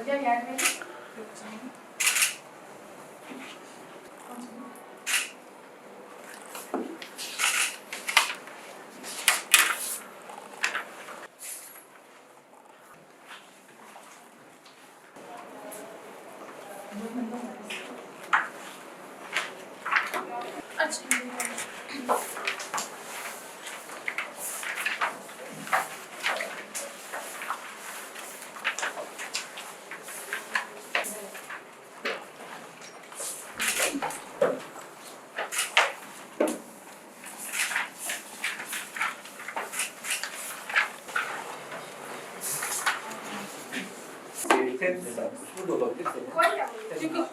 अच्छा याद में Burada olabilir. Koy ya. Çünkü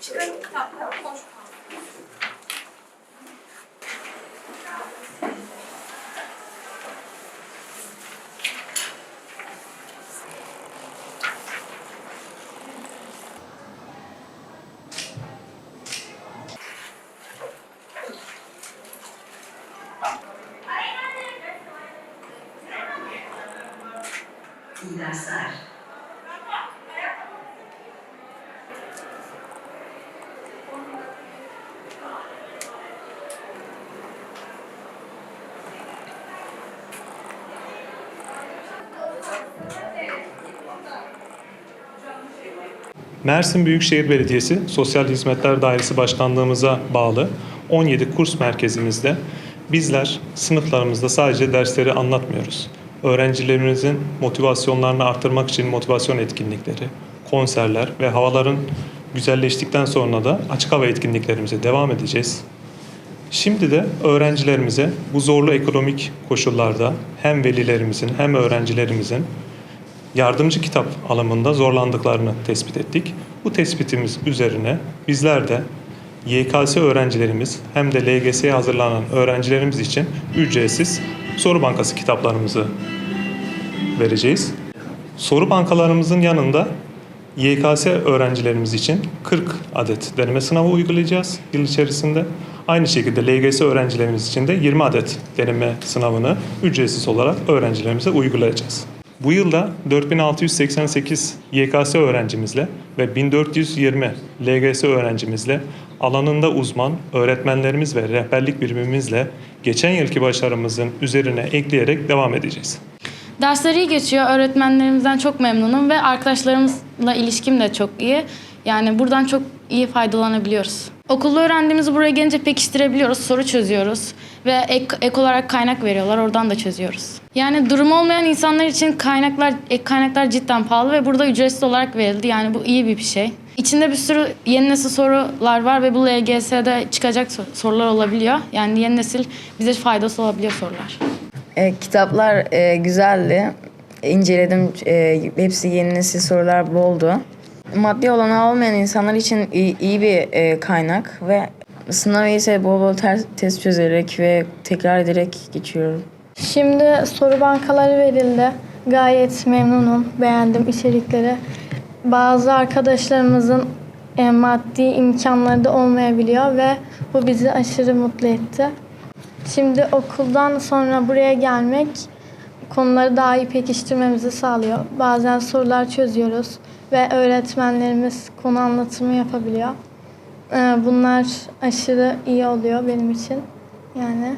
çıkarın kitapları koş. İyi dersler. Mersin Büyükşehir Belediyesi Sosyal Hizmetler Dairesi Başkanlığımıza bağlı 17 kurs merkezimizde bizler sınıflarımızda sadece dersleri anlatmıyoruz. Öğrencilerimizin motivasyonlarını artırmak için motivasyon etkinlikleri, konserler ve havaların güzelleştikten sonra da açık hava etkinliklerimize devam edeceğiz. Şimdi de öğrencilerimize bu zorlu ekonomik koşullarda hem velilerimizin hem öğrencilerimizin yardımcı kitap alımında zorlandıklarını tespit ettik. Bu tespitimiz üzerine bizler de YKS öğrencilerimiz hem de LGS'ye hazırlanan öğrencilerimiz için ücretsiz soru bankası kitaplarımızı vereceğiz. Soru bankalarımızın yanında YKS öğrencilerimiz için 40 adet deneme sınavı uygulayacağız yıl içerisinde. Aynı şekilde LGS öğrencilerimiz için de 20 adet deneme sınavını ücretsiz olarak öğrencilerimize uygulayacağız. Bu yılda 4688 YKS öğrencimizle ve 1420 LGS öğrencimizle alanında uzman öğretmenlerimiz ve rehberlik birimimizle geçen yılki başarımızın üzerine ekleyerek devam edeceğiz. Dersleri iyi geçiyor. Öğretmenlerimizden çok memnunum ve arkadaşlarımızla ilişkim de çok iyi. Yani buradan çok iyi faydalanabiliyoruz. Okulda öğrendiğimizi buraya gelince pekiştirebiliyoruz, soru çözüyoruz ve ek, ek olarak kaynak veriyorlar, oradan da çözüyoruz. Yani durumu olmayan insanlar için kaynaklar, ek kaynaklar cidden pahalı ve burada ücretsiz olarak verildi. Yani bu iyi bir şey. İçinde bir sürü yeni nesil sorular var ve bu LGS'de çıkacak sor- sorular olabiliyor. Yani yeni nesil bize faydası olabiliyor sorular. E, kitaplar e, güzeldi. İnceledim. E, hepsi yeni nesil sorular boldu. Maddi olanağı olmayan insanlar için iyi, iyi bir e, kaynak ve sınavı ise bol bol ters, test çözerek ve tekrar ederek geçiyorum. Şimdi soru bankaları verildi. Gayet memnunum. Beğendim içerikleri. Bazı arkadaşlarımızın e, maddi imkanları da olmayabiliyor ve bu bizi aşırı mutlu etti. Şimdi okuldan sonra buraya gelmek konuları daha iyi pekiştirmemizi sağlıyor. Bazen sorular çözüyoruz ve öğretmenlerimiz konu anlatımı yapabiliyor. E, Bunlar aşırı iyi oluyor benim için. Yani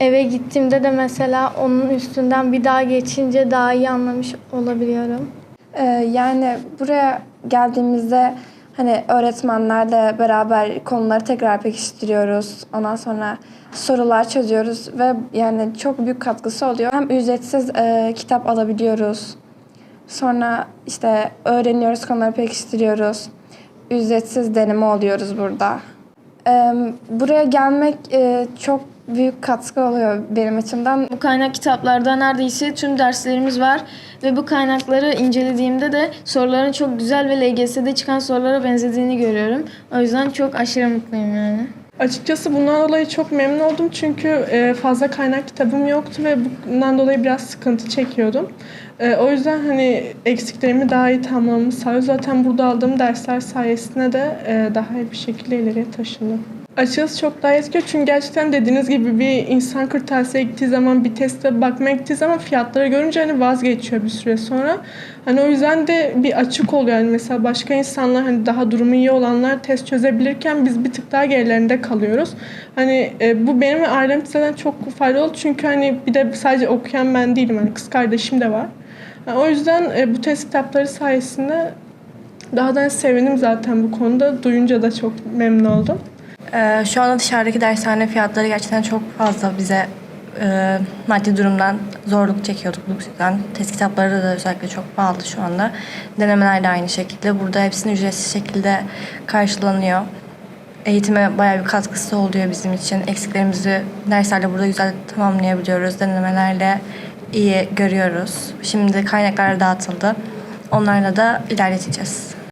Eve gittiğimde de mesela onun üstünden bir daha geçince daha iyi anlamış olabiliyorum. Ee, yani buraya geldiğimizde hani öğretmenlerle beraber konuları tekrar pekiştiriyoruz. Ondan sonra sorular çözüyoruz ve yani çok büyük katkısı oluyor. Hem ücretsiz e, kitap alabiliyoruz. Sonra işte öğreniyoruz, konuları pekiştiriyoruz. Ücretsiz deneme oluyoruz burada. Buraya gelmek e, çok büyük katkı oluyor benim açımdan. Bu kaynak kitaplarda neredeyse tüm derslerimiz var ve bu kaynakları incelediğimde de soruların çok güzel ve LGS'de çıkan sorulara benzediğini görüyorum. O yüzden çok aşırı mutluyum yani. Açıkçası bundan dolayı çok memnun oldum çünkü e, fazla kaynak kitabım yoktu ve bundan dolayı biraz sıkıntı çekiyordum. E, O yüzden hani eksiklerimi daha iyi tamamlamamı sağlıyor. Zaten burada aldığım dersler sayesinde de e, daha iyi bir şekilde ileriye taşındım. Açıkçası çok daha etkiliyor çünkü gerçekten dediğiniz gibi bir insan kırtasiye gittiği zaman bir teste bakmaya gittiği zaman fiyatları görünce hani vazgeçiyor bir süre sonra. Hani o yüzden de bir açık oluyor. Yani mesela başka insanlar hani daha durumu iyi olanlar test çözebilirken biz bir tık daha gerilerinde kalıyoruz. Hani e, bu benim ve ailem zaten çok faydalı oldu çünkü hani bir de sadece okuyan ben değilim. Hani kız kardeşim de var. Yani o yüzden e, bu test kitapları sayesinde daha da sevindim zaten bu konuda. Duyunca da çok memnun oldum. Ee, şu anda dışarıdaki dershane fiyatları gerçekten çok fazla bize e, maddi durumdan zorluk çekiyorduk yüzden. Test kitapları da özellikle çok pahalı şu anda. Denemeler de aynı şekilde. Burada hepsini ücretsiz şekilde karşılanıyor. Eğitime bayağı bir katkısı oluyor bizim için. Eksiklerimizi derslerle burada güzel tamamlayabiliyoruz. Denemelerle iyi görüyoruz. Şimdi kaynaklar dağıtıldı. Onlarla da ilerleteceğiz.